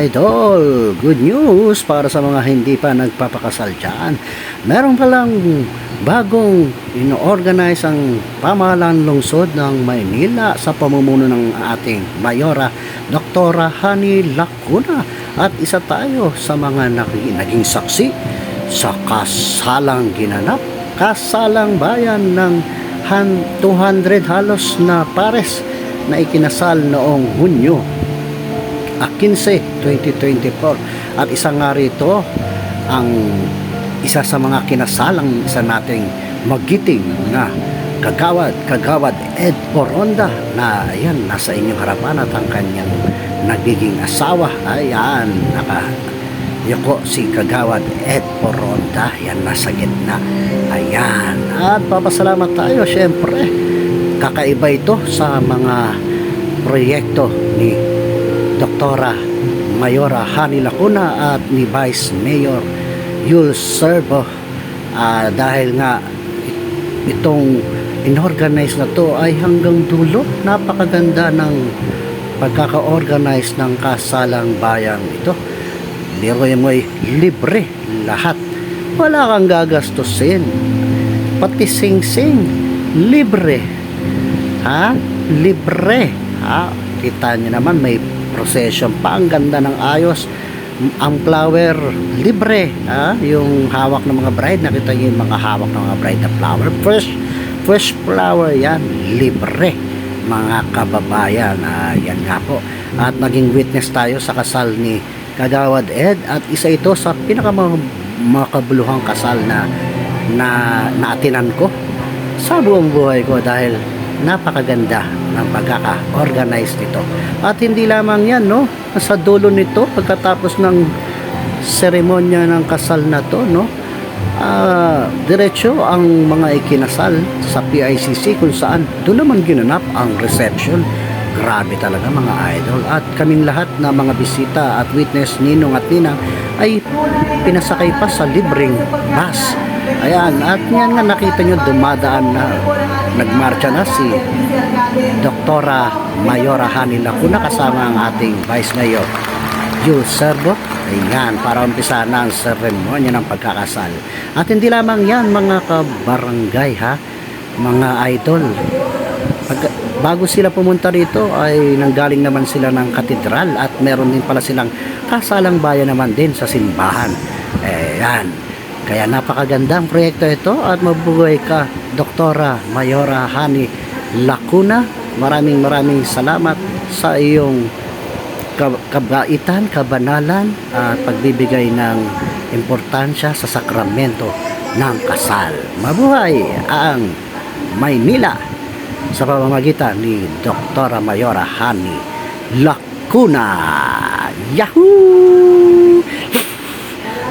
idol! Good news para sa mga hindi pa nagpapakasal dyan. Meron palang bagong ino-organize ang pamahalaan lungsod ng Maynila sa pamumuno ng ating Mayora, Doktora Hani Lacuna. At isa tayo sa mga naging saksi sa kasalang ginanap. Kasalang bayan ng han 200 halos na pares na ikinasal noong Hunyo 15, 2024. At isa nga rito, ang isa sa mga kinasalang isa nating magiting na kagawad, kagawad Ed Poronda na ayan, nasa inyong harapan at ang kanyang nagiging asawa. Ayan, naka Yoko si Kagawad Ed Poronda yan nasa gitna ayan at papasalamat tayo syempre kakaiba ito sa mga proyekto ni Doktora Mayora Hani Lacuna at ni Vice Mayor Yul Serbo. Ah, dahil nga it- itong inorganize na to ay hanggang dulo napakaganda ng pagkaka-organize ng kasalang bayang ito. Biroy mo'y libre lahat. Wala kang gagastusin. Pati sing-sing libre. Ha? Libre. Ha? Kita nyo naman may procession pa. Ang ganda ng ayos. Ang flower libre ha? Yung hawak ng mga bride. Nakita nyo yung mga hawak ng mga bride na flower. Fresh fresh flower yan. Libre mga kababayan. Ah, yan nga po. At naging witness tayo sa kasal ni Kagawad Ed. At isa ito sa pinakamakaabuluhang kasal na na naatinan ko sa buong buhay ko dahil napakaganda ng pagkaka-organize nito. At hindi lamang yan, no? Sa dulo nito, pagkatapos ng seremonya ng kasal na to, no? Ah, diretso ang mga ikinasal sa PICC kung saan doon naman ginanap ang reception. Grabe talaga mga idol. At kaming lahat na mga bisita at witness ninong at ninang ay pinasakay pa sa libreng bus. Ayan, at yan nga nakita nyo dumadaan na nagmarcha na si Doktora Mayora Hani Lacuna kasama ang ating Vice Mayor Jules Serbo. Ayan, para umpisa na ang seremonya ng pagkakasal. At hindi lamang yan mga kabarangay ha, mga idol. Pag, bago sila pumunta rito ay nanggaling naman sila ng katedral at meron din pala silang kasalang bayan naman din sa simbahan. Ayan. Kaya napakagandang proyekto ito at mabuhay ka, Doktora Mayora Hani Lacuna. Maraming maraming salamat sa iyong ka- kabaitan, kabanalan at pagbibigay ng importansya sa sakramento ng kasal. Mabuhay ang Maynila sa pamamagitan ni Dr. Mayora Hani Lacuna. Yahoo!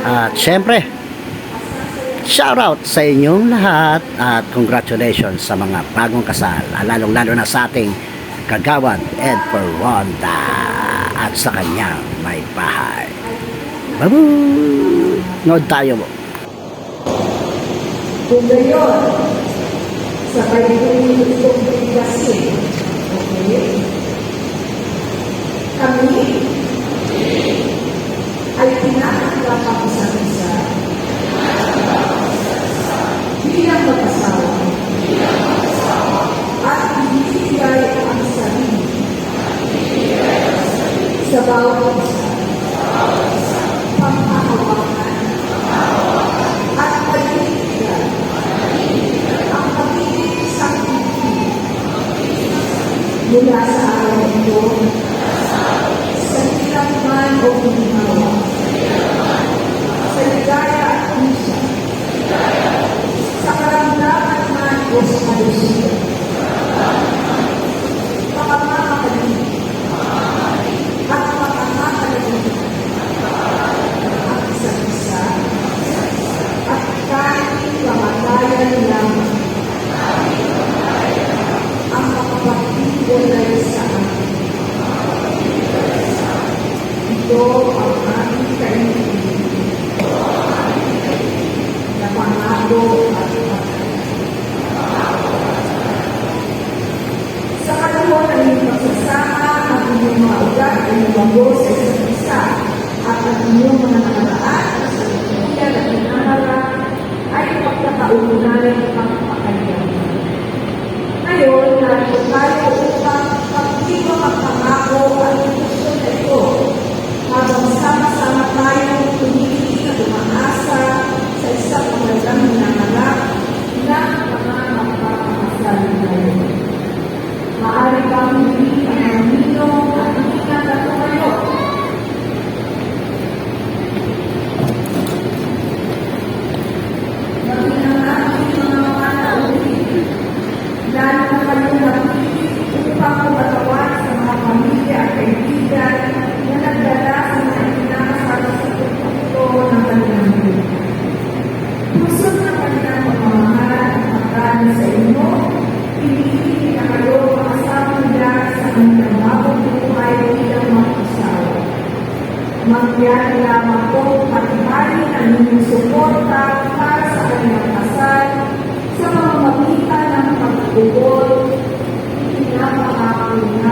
At syempre, shoutout sa inyong lahat at congratulations sa mga bagong kasal, lalong lalo na sa ating kagawad Ed Perwanda at sa kanyang may bahay. Babu! Nood tayo mo. Kung gayon, sa kanyang gustong bigasin, okay? Kami ay tinatanggap ang isa't isa bilang mag-asawa at ibibigay ang sarili. Sa bawat isa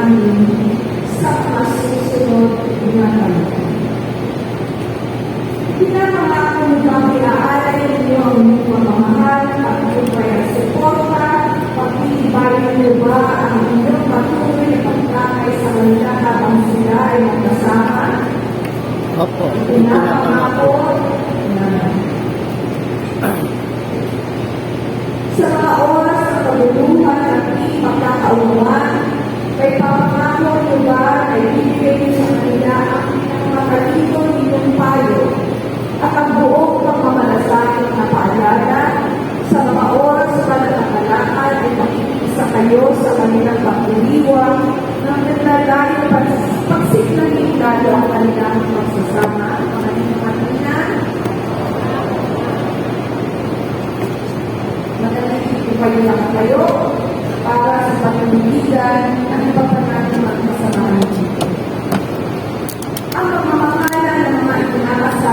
namin sa masusunod na panahon. Pinapangako mo ba pinaalay ninyo ang pagmamahal, pagkupay at suporta, pagtitibayan mo ba ang inyong patuloy na pagkakay sa kanila habang sila ay magkasama? Opo. Pinapangako na sa mga Thank you.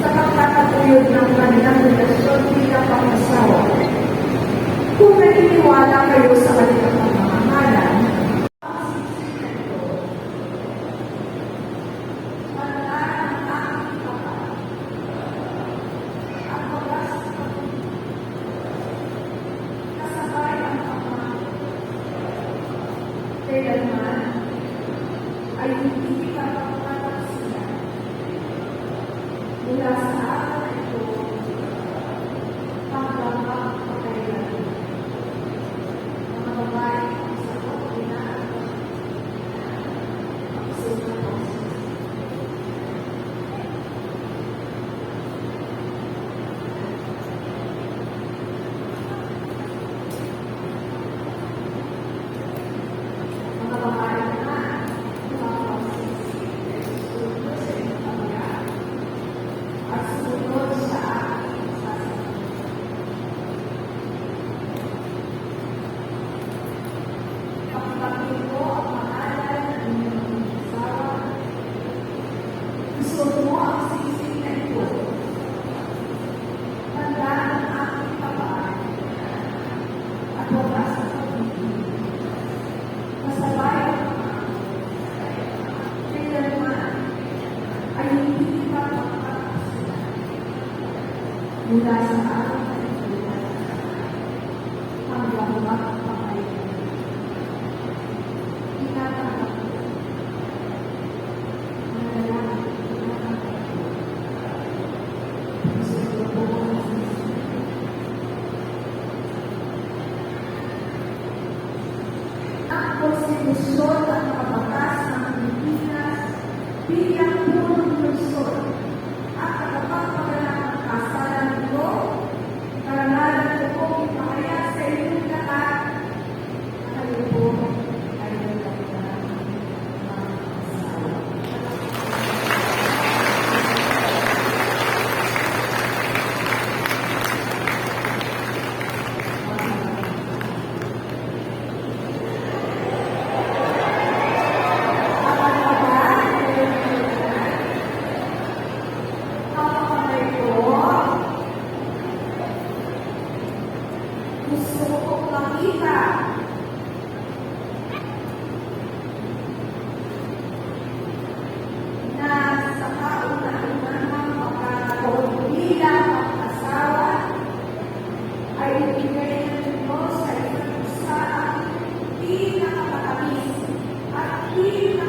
sa pagpapatuyod ng kanilang relasyon bilang Thank you.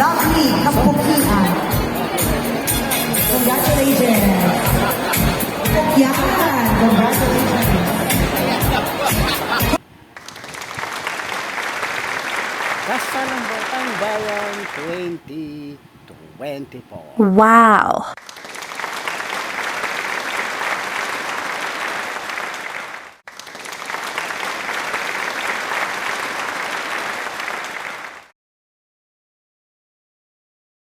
Lovely Kapukian. Congratulations. Kapukian. Congratulations. Kasta ng Batang Bayan 2024. Wow!